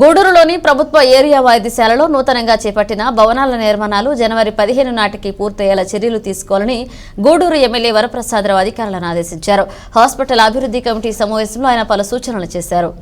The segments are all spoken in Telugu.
గూడూరులోని ప్రభుత్వ ఏరియా వైద్యశాలలో నూతనంగా చేపట్టిన భవనాల నిర్మాణాలు జనవరి పదిహేను నాటికి పూర్తయ్యేలా చర్యలు తీసుకోవాలని గూడూరు ఎమ్మెల్యే వరప్రసాదరావు అధికారులను ఆదేశించారు. హాస్పిటల్ అభివృద్ధి కమిటీ సమావేశంలో ఆయన పలు సూచనలు చేశారు.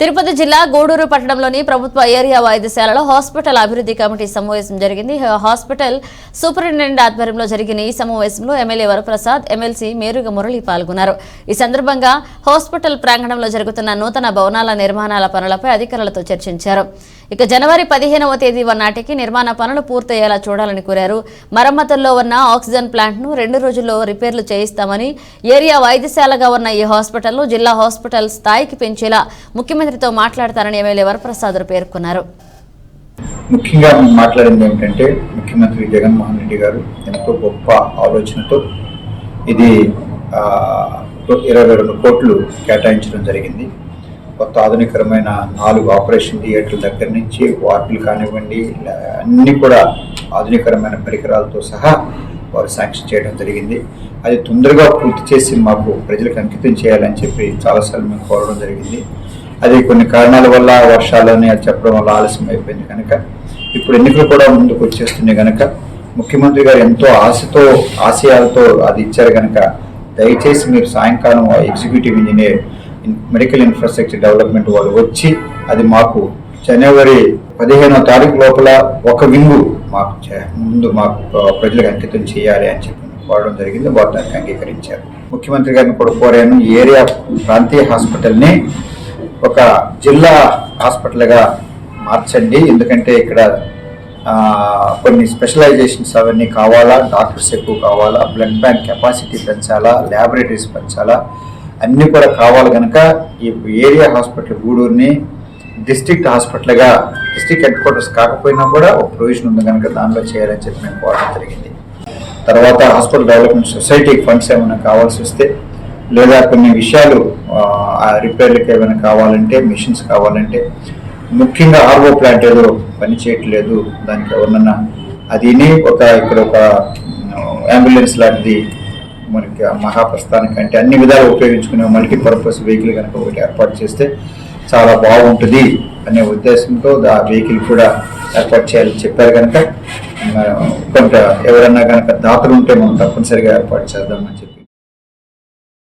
తిరుపతి జిల్లా గూడూరు పట్టణంలోని ప్రభుత్వ ఏరియా వైద్యశాలలో హాస్పిటల్ అభివృద్ధి కమిటీ సమావేశం జరిగింది. హాస్పిటల్ సూపరింటెండెంట్ ఆధ్వర్యంలో జరిగిన ఈ సమావేశంలో ఎమ్మెల్యే వరప్రసాద్ ఎమ్మెల్సీ మేరుగ మురళి పాల్గొన్నారు. ఈ సందర్భంగా హాస్పిటల్ ప్రాంగణంలో జరుగుతున్న నూతన భవనాల నిర్మాణాల పనులపై అధికారులతో చర్చించారు. ఇక జనవరి పదిహేనవ తేదీ నాటికి నిర్మాణ పనులు పూర్తయ్యేలా చూడాలని కోరారు. మరమ్మతుల్లో ఉన్న ఆక్సిజన్ ప్లాంట్ను రెండు రోజుల్లో రిపేర్లు చేయిస్తామని ఏరియా వైద్యశాలగా ఉన్న ఈ హాస్పిటల్ను జిల్లా హాస్పిటల్ స్థాయికి పెంచేలా ముఖ్యమంత్రితో మాట్లాడతారని ఎమ్మెల్యే వరప్రసాద్ పేర్కొన్నారు. ముఖ్యంగా మాట్లాడింది ఏమిటంటే ముఖ్యమంత్రి జగన్మోహన్ రెడ్డి గారు ఎంతో గొప్ప ఆలోచనతో ఇది ఇరవై రెండు కోట్లు కేటాయించడం జరిగింది. కొత్త ఆధునికరమైన నాలుగు ఆపరేషన్ థియేటర్ల దగ్గర నుంచి వార్డులు కానివ్వండి అన్నీ కూడా ఆధునికరమైన పరికరాలతో సహా వారు శాంక్షన్ చేయడం జరిగింది. అది తొందరగా పూర్తి చేసి మాకు ప్రజలకు అంకితం చేయాలని చెప్పి చాలాసార్లు మేము కోరడం జరిగింది. అది కొన్ని కారణాల వల్ల వర్షాలని అది చెప్పడం వల్ల ఆలస్యం అయిపోయింది కనుక. ఇప్పుడు ఎన్నికలు కూడా ముందుకు వచ్చేస్తున్నాయి కనుక. ముఖ్యమంత్రి గారు ఎంతో ఆశతో ఆశయాలతో అది ఇచ్చారు కనుక. దయచేసి మీరు సాయంకాలం executive engineer medical infrastructure development వాళ్ళు వచ్చి అది మాకు జనవరి పదిహేనో తారీఖు లోపల ఒక వింగు మాకు చే- ముందు మాకు ప్రజలకు అంకితం చేయాలి అని చెప్పి కోరడం జరిగింది. వారు దానికి అంగీకరించారు. ముఖ్యమంత్రి గారిని కూడా కోరాను. ఈ ఏరియా ప్రాంతీయ హాస్పిటల్ని ఒక జిల్లా హాస్పిటల్గా మార్చండి. ఎందుకంటే ఇక్కడ కొన్ని స్పెషలైజేషన్స్ అవన్నీ కావాలా డాక్టర్స్ ఎక్కువ కావాలా బ్లడ్ బ్యాంక్ కెపాసిటీ పెంచాలా ల్యాబొరేటరీస్ పెంచాలా అన్నీ కూడా కావాలి కనుక ఈ ఏరియా హాస్పిటల్ గూడూరుని డిస్ట్రిక్ట్ హాస్పిటల్గా డిస్ట్రిక్ట్ హెడ్ క్వార్టర్స్ కాకపోయినా కూడా ఒక ప్రొవిజన్ ఉంది కనుక దానిలో చేయాలని చెప్పి మేము కోరడం జరిగింది. తర్వాత హాస్పిటల్ డెవలప్మెంట్ సొసైటీకి ఫండ్స్ ఏమైనా కావాల్సి వస్తే లేదా కొన్ని విషయాలు ఆ, ఏమైనా కావాలంటే మిషన్స్ కావాలంటే ముఖ్యంగా ఆర్ఓ ప్లాంట్ ఏదో పని చేయట్లేదు దానికి ఎవరినన్నా అదిని ఒక ఇక్కడ ఒక అంబులెన్స్ లాంటిది మనకి మహాప్రస్థానికంటే అన్ని విధాలు ఉపయోగించుకునే మల్టీపర్పస్ వెహికల్ కనుక ఒకటి ఏర్పాటు చేస్తే చాలా బాగుంటుంది అనే ఉద్దేశంతో ఆ వెహికల్ కూడా ఏర్పాటు చేయాలని చెప్పారు కనుక. మనం కొంత ఎవరన్నా కనుక దాతలు ఉంటే మనం తప్పనిసరిగా ఏర్పాటు చేద్దామని చెప్పి